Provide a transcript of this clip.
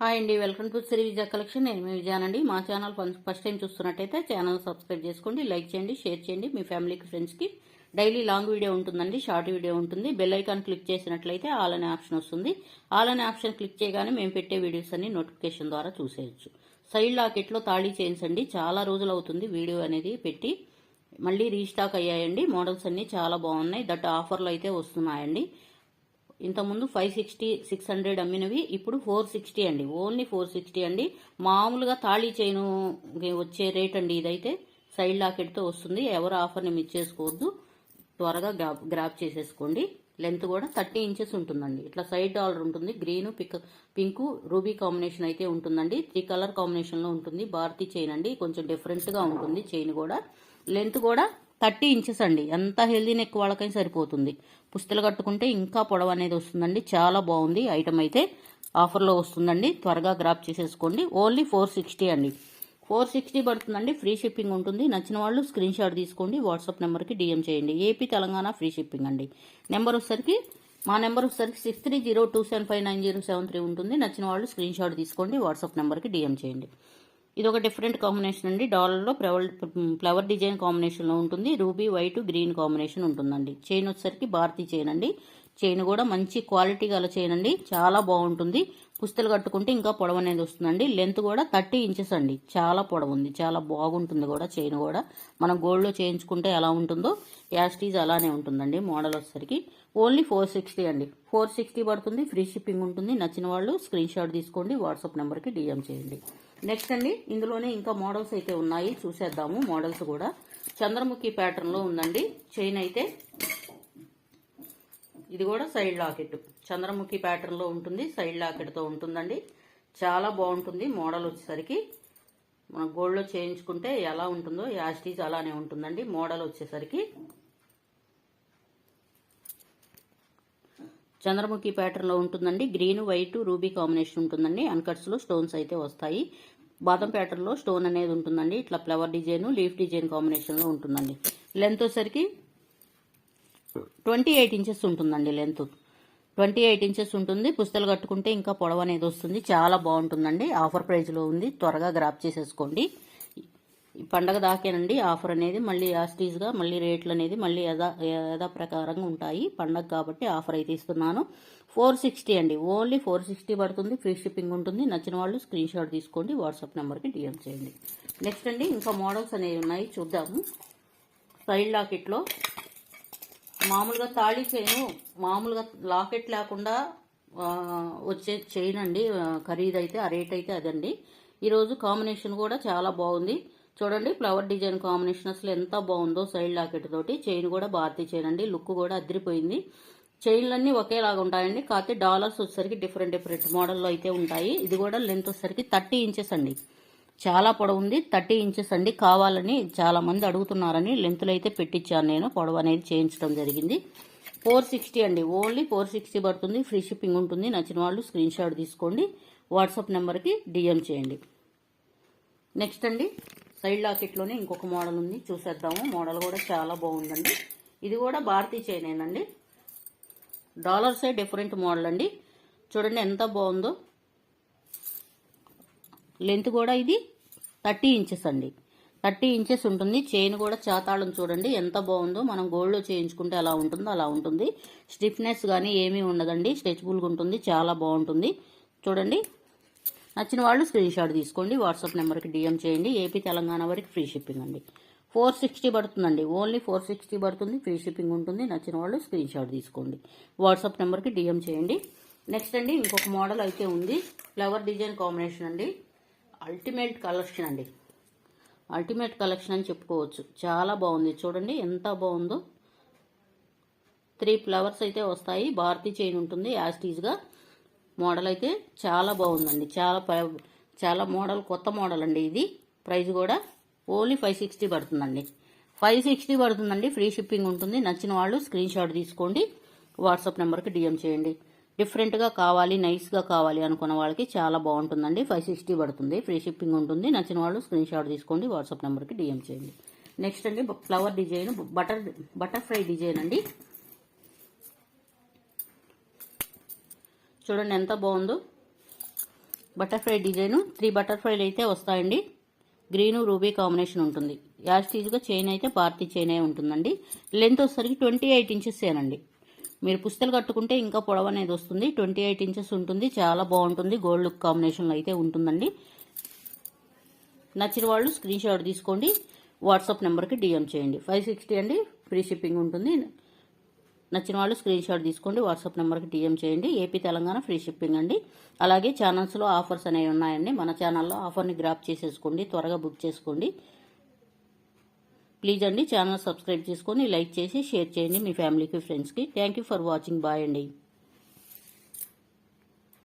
Hi అండి welcome to Shri Vijaya collection. నేను మీ విజయానండి మా ఛానల్ ఫస్ట్ టైం చూస్తున్నట్టయితే ఛానల్ సబ్స్క్రైబ్ చేసుకోండి లైక్ చేయండి షేర్ చేయండి. మీ ఫ్యామిలీకి ఫ్రెండ్స్కి డైలీ లాంగ్ వీడియో ఉంటుందండి షార్ట్ వీడియో ఉంటుంది. బెల్ ఐకాన్ క్లిక్ చేసినట్లయితే ఆల్ అనే ఆప్షన్ వస్తుంది. ఆల్ అనే ఆప్షన్ క్లిక్ చేయగానే మేము పెట్టే వీడియోస్ అన్ని నోటిఫికేషన్ ద్వారా చూసేయచ్చు. సైడ్ లాకెట్లో తాళీ చైన్స్ అండి. చాలా రోజులు అవుతుంది వీడియో అనేది పెట్టి. మళ్ళీ రీస్టాక్ అయ్యాయండి. మోడల్స్ అన్ని చాలా బాగున్నాయి. దట్ ఆఫర్లు అయితే వస్తున్నాయండి. ఇంతకుముందు ఫైవ్ సిక్స్టీ సిక్స్ హండ్రెడ్ అమ్మినవి ఇప్పుడు ఫోర్ సిక్స్టీ అండి. ఓన్లీ ఫోర్ సిక్స్టీ అండి. మామూలుగా తాళీ చైను వచ్చే రేట్ అండి ఇదైతే. సైడ్ లాకెట్తో వస్తుంది. ఎవరు ఆఫర్ని మిస్ చేసుకోవద్దు. త్వరగా గ్రాప్ గ్రాప్ చేసేసుకోండి. లెంత్ కూడా థర్టీ ఇంచెస్ ఉంటుందండి. ఇట్లా సైడ్ డాలర్ ఉంటుంది. Green pick pink ruby combination అయితే ఉంటుందండి. త్రీ కలర్ కాంబినేషన్లో ఉంటుంది. భారతీ చైన్ అండి. కొంచెం డిఫరెంట్గా ఉంటుంది చైన్ కూడా. లెంత్ కూడా థర్టీ ఇంచెస్ అండి. ఎంత హెల్దీ నెక్ వాళ్ళకైనా సరిపోతుంది. పుస్తలు కట్టుకుంటే ఇంకా పొడవు అనేది వస్తుందండి. చాలా బాగుంది ఐటమ్ అయితే. ఆఫర్లో వస్తుందండి. త్వరగా గ్రాప్ చేసేసుకోండి. ఓన్లీ ఫోర్ సిక్స్టీ అండి. ఫోర్ సిక్స్టీ పడుతుందండి. ఫ్రీ షిప్పింగ్ ఉంటుంది. నచ్చిన వాళ్ళు స్క్రీన్ షాట్ తీసుకోండి. వాట్సాప్ నెంబర్కి డిఎం చేయండి. ఏపీ తెలంగాణ ఫ్రీ షిప్పింగ్ అండి. నెంబర్ వచ్చేసరికి మా నెంబర్ వచ్చేసరికి six three zero two seven five nine zero seven three ఉంటుంది. నచ్చిన వాళ్ళు స్క్రీన్ షాట్ తీసుకోండి. వాట్సాప్ నెంబర్కి డిఎం చేయండి. ఇది ఒక డిఫరెంట్ కాంబినేషన్ అండి. డాలర్లో ఫ్లవర్ ఫ్లవర్ డిజైన్ కాంబినేషన్లో ఉంటుంది. రూబీ వైట్ గ్రీన్ కాంబినేషన్ ఉంటుందండి. చైన్ వచ్చేసరికి భారతీ చైన్ అండి. చైన్ కూడా మంచి క్వాలిటీ గల చైన్ అండి. చాలా బాగుంటుంది. పుస్తలు కట్టుకుంటే ఇంకా పొడవు అనేది వస్తుందండి. లెంత్ కూడా థర్టీ ఇంచెస్ అండి. చాలా పొడవు ఉంది. చాలా బాగుంటుంది కూడా చైన్ కూడా. మనం గోల్డ్లో చేయించుకుంటే ఎలా ఉంటుందో యాస్టీజ్ అలానే ఉంటుందండి మోడల్ వచ్చేసరికి. ఓన్లీ ఫోర్ సిక్స్టీ అండి. ఫోర్ సిక్స్టీ పడుతుంది. ఫ్రీ షిప్పింగ్ ఉంటుంది. నచ్చిన వాళ్ళు స్క్రీన్ షాట్ తీసుకోండి. వాట్సాప్ నెంబర్కి డిఎం చేయండి. నెక్స్ట్ అండి ఇందులోనే ఇంకా మోడల్స్ అయితే ఉన్నాయి. చూసేద్దాము మోడల్స్ కూడా. చంద్రముఖి ప్యాటర్న్లో ఉందండి. చైన్ అయితే ఇది కూడా సైడ్ లాకెట్. చంద్రముఖి ప్యాటర్న్లో ఉంటుంది సైడ్ లాకెట్తో ఉంటుందండి. చాలా బాగుంటుంది మోడల్ వచ్చేసరికి. మన గోల్డ్లో చేయించుకుంటే ఎలా ఉంటుందో యాస్టీజ్ అలానే ఉంటుందండి మోడల్ వచ్చేసరికి. చంద్రముఖి ప్యాటర్న్లో ఉంటుందండి. గ్రీన్ వైట్ రూబీ కాంబినేషన్ ఉంటుందండి. అన్కట్స్లో స్టోన్స్ అయితే వస్తాయి. బాదం ప్యాటర్న్లో స్టోన్ అనేది ఉంటుందండి. ఇట్లా ఫ్లవర్ డిజైన్ లీఫ్ డిజైన్ కాంబినేషన్లో ఉంటుందండి. లెంత్ వచ్చేసరికి ట్వంటీ ఎయిట్ ఇంచెస్ ఉంటుందండి లెంత్ ట్వంటీ ఎయిట్ ఇంచెస్ ఉంటుంది. పుస్తలు కట్టుకుంటే ఇంకా పొడవు అనేది వస్తుంది. చాలా బాగుంటుందండి. ఆఫర్ ప్రైస్లో ఉంది. త్వరగా గ్రాప్ చేసేసుకోండి. ఈ పండగ దాకేనండి. ఆఫర్ అనేది మళ్ళీ యాస్టీజ్గా మళ్ళీ రేట్లు అనేది మళ్ళీ యథా యథా ప్రకారంగా ఉంటాయి. పండగ కాబట్టి ఆఫర్ అయితే ఇస్తున్నాను. ఫోర్ సిక్స్టీ అండి. ఓన్లీ ఫోర్ సిక్స్టీ పడుతుంది. ఫ్రీ షిప్పింగ్ ఉంటుంది. నచ్చిన వాళ్ళు స్క్రీన్ షాట్ తీసుకోండి. వాట్సాప్ నెంబర్కి డిఎం చేయండి. నెక్స్ట్ అండి ఇంకా మోడల్స్ అనేవి ఉన్నాయి. చూద్దాము. సైడ్ లాకెట్లో మామూలుగా తాళి చైన్ మామూలుగా లాకెట్ లేకుండా వచ్చే చైన్ అండి ఖరీదు అయితే ఆ రేట్ అయితే అదండి. ఈరోజు కాంబినేషన్ కూడా చాలా బాగుంది. చూడండి ఫ్లవర్ డిజైన్ కాంబినేషన్ అసలు ఎంత బాగుందో సైడ్ లాకెట్ తోటి. చైన్ కూడా భారతీ చైన్ అండి లుక్ కూడా అదిరిపోయింది. చైన్లన్నీ ఒకేలాగా ఉంటాయండి. కాకపోతే డాలర్స్ వచ్చేసరికి డిఫరెంట్ డిఫరెంట్ మోడల్లో అయితే ఉంటాయి. ఇది కూడా లెంత్ వచ్చేసరికి థర్టీ ఇంచెస్ అండి. చాలా పొడవుంది థర్టీ ఇంచెస్ అండి కావాలని చాలా మంది అడుగుతున్నారని లెంత్లో అయితే పెట్టించాను నేను. పొడవు అనేది చేయించడం జరిగింది. ఫోర్ సిక్స్టీ అండి. ఓన్లీ ఫోర్ సిక్స్టీ పడుతుంది. ఫ్రీ షిప్పింగ్ ఉంటుంది. నచ్చిన వాళ్ళు స్క్రీన్ షాట్ తీసుకోండి. వాట్సాప్ నెంబర్కి డిఎం చేయండి. నెక్స్ట్ అండి సైడ్ లాకెట్లోనే ఇంకొక మోడల్ ఉంది. చూసేద్దాము. మోడల్ కూడా చాలా బాగుందండి. ఇది కూడా భారతీ చైనేనండి. డాలర్సే డిఫరెంట్ మోడల్ అండి. చూడండి ఎంత బాగుందో. లెంత్ కూడా ఇది థర్టీ ఇంచెస్ అండి. థర్టీ ఇంచెస్ ఉంటుంది. చైన్ కూడా చాతాళం చూడండి. ఎంత బాగుందో మనం గోల్డ్లో చేయించుకుంటే ఎలా ఉంటుందో అలా ఉంటుంది. స్టిఫ్నెస్ కానీ ఏమీ ఉండదండి. స్ట్రెచబుల్గా ఉంటుంది. చాలా బాగుంటుంది. చూడండి. నచ్చిన వాళ్ళు స్క్రీన్ షాట్ తీసుకోండి. వాట్సాప్ నెంబర్కి డిఎం చేయండి. ఏపీ తెలంగాణ వరకు ఫ్రీ షిప్పింగ్ అండి. ఫోర్ సిక్స్టీ పడుతుందండి. ఓన్లీ ఫోర్ సిక్స్టీ పడుతుంది. ఫ్రీ షిప్పింగ్ ఉంటుంది. నచ్చిన వాళ్ళు స్క్రీన్ షాట్ తీసుకోండి. వాట్సాప్ నెంబర్కి డిఎం చేయండి. నెక్స్ట్ అండి ఇంకొక మోడల్ అయితే ఉంది. ఫ్లవర్ డిజైన్ కాంబినేషన్ అండి. అల్టిమేట్ కలెక్షన్ అండి. అల్టిమేట్ కలెక్షన్ అని చెప్పుకోవచ్చు. చాలా బాగుంది. చూడండి ఎంత బాగుందో. త్రీ ఫ్లవర్స్ అయితే వస్తాయి. భారతీ చైన్ ఉంటుంది యాస్టీజ్గా మోడల్ అయితే చాలా బాగుందండి. చాలా చాలా మోడల్ కొత్త మోడల్ అండి ఇది. ప్రైస్ కూడా ఓన్లీ ఫైవ్ సిక్స్టీ పడుతుందండి. ఫైవ్ సిక్స్టీ పడుతుందండి. ఫ్రీ షిప్పింగ్ ఉంటుంది. నచ్చిన వాళ్ళు స్క్రీన్ షాట్ తీసుకోండి. వాట్సాప్ నెంబర్కి డిఎం చేయండి. డిఫరెంట్గా కావాలి నైస్గా కావాలి అనుకున్న వాళ్ళకి చాలా బాగుంటుందండి. ఫైవ్ సిక్స్టీ పడుతుంది. ఫ్రీ షిప్పింగ్ ఉంటుంది. నచ్చిన వాళ్ళు స్క్రీన్ షాట్ తీసుకోండి వాట్సాప్ నెంబర్కి డిఎం చేయండి. నెక్స్ట్ అండి flower design butter butterfly design అండి. చూడండి ఎంత బాగుందో. బటర్ఫ్లై డిజైన్ త్రీ బటర్ఫ్లైలు అయితే వస్తాయండి. గ్రీను రూబీ కాంబినేషన్ ఉంటుంది. యాస్టీజ్గా చైన్ అయితే పార్టీ చైన్ అయి ఉంటుందండి. లెంత్ వచ్చేసరికి ట్వంటీ ఎయిట్ ఇంచెస్ ఏనండి. మీరు పుస్తలు కట్టుకుంటే ఇంకా పొడవు అనేది వస్తుంది. ట్వంటీ ఎయిట్ ఇంచెస్ ఉంటుంది. చాలా బాగుంటుంది. గోల్డ్ లుక్ కాంబినేషన్లో అయితే ఉంటుందండి. నచ్చిన వాళ్ళు స్క్రీన్ షాట్ తీసుకోండి. వాట్సాప్ నెంబర్కి డిఎం చేయండి. ఫైవ్ సిక్స్టీ అండి. ఫ్రీ షిప్పింగ్ ఉంటుంది. నచ్చిన వాళ్ళు స్క్రీన్ షాట్ తీసుకోండి. వాట్సాప్ నెంబర్కి డిఎం చేయండి. ఏపీ తెలంగాణ ఫ్రీ షిప్పింగ్ అండి. అలాగే ఛానల్స్లో ఆఫర్స్ అనేవి ఉన్నాయండి. మన ఛానల్లో ఆఫర్ని గ్రాప్ చేసేసుకోండి. త్వరగా బుక్ చేసుకోండి. ప్లీజ్ అండి ఛానల్ సబ్స్క్రైబ్ చేసుకొని లైక్ చేసి షేర్ చేయండి మీ ఫ్యామిలీకి ఫ్రెండ్స్కి. Thank you for watching. Bye అండి.